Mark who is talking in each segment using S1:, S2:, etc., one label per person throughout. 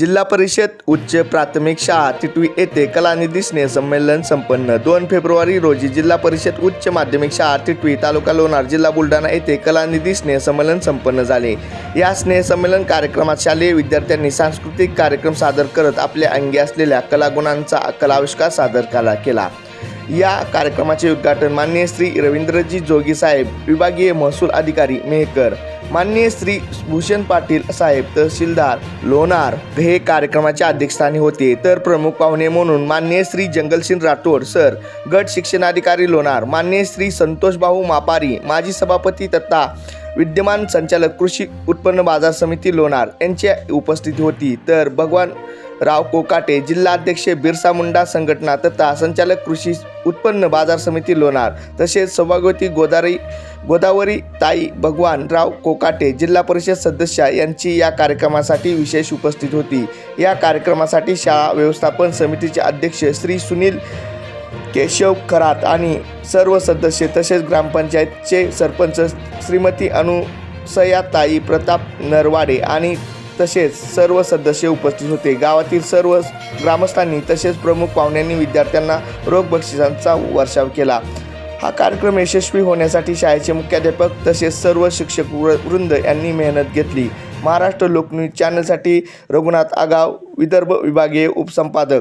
S1: जिल्हा परिषद उच्च प्राथमिक शाळा तिटवी येथे कलानिधी स्नेह संमेलन संपन्न. दोन फेब्रुवारी रोजी जिल्हा परिषद उच्च माध्यमिक शाळा तिटवी तालुका लोणार जिल्हा बुलढाणा येथे कलानिधी स्नेह संमेलन संपन्न झाले. या स्नेह संमेलन कार्यक्रमात शालेय विद्यार्थ्यांनी सांस्कृतिक कार्यक्रम सादर करत आपल्या अंगी असलेल्या कलागुणांचा कलाविष्कार सादर केला. केला या कार्यक्रमाचे उद्घाटन माननीय श्री रवींद्रजी जोगी साहेब विभागीय महसूल अधिकारी मेहकर माननीय श्री भूषण पाटील साहेब तहसीलदार लोणार हे कार्यक्रमाच्या अध्यक्षस्थानी होते. तर प्रमुख पाहुणे म्हणून माननीय श्री जंगलसिंग राठोड सर गट शिक्षणाधिकारी लोणार माननीय श्री संतोष भाऊ मापारी माजी सभापती तथा विद्यमान संचालक कृषी उत्पन्न बाजार समिती लोणार यांची उपस्थिती होती. तर भगवान राव कोकाटे जिल्हाध्यक्ष बिरसा मुंडा संघटना तथा संचालक कृषी उत्पन्न बाजार समिती लोणार. तसेच सौभाग्यवती गोदावरी गोदावरी ताई भगवान राव कोकाटे जिल्हा परिषद सदस्या यांची या कार्यक्रमासाठी विशेष उपस्थित होती. या कार्यक्रमासाठी शाळा व्यवस्थापन समितीचे अध्यक्ष श्री सुनील केशव खरात आणि सर्व सदस्य तसेच ग्रामपंचायतचे सरपंच श्रीमती अनुसयाताई प्रताप नरवाडे आणि तसेच सर्व सदस्य उपस्थित होते. गावातील सर्व ग्रामस्थांनी तसेच प्रमुख पाहुण्यांनी विद्यार्थ्यांना रोख बक्षिसांचा वर्षाव केला. हा कार्यक्रम यशस्वी होण्यासाठी शाळेचे मुख्याध्यापक तसेच सर्व शिक्षक वृ- वृंद यांनी मेहनत घेतली. महाराष्ट्र लोकन्यूज चॅनलसाठी रघुनाथ आगाव विदर्भ विभागीय उपसंपादक.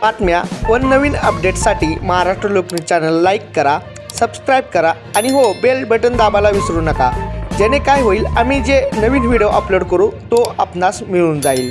S1: बातम्या व नवीन अपडेटसाठी महाराष्ट्र लोकन्यूज चॅनल लाईक करा. सबस्क्राईब करा आणि हो बेल बटन दाबायला विसरू नका. जेणे काय होईल आम्ही जे नवीन व्हिडिओ अपलोड करू तो आपणास मिळून जाईल.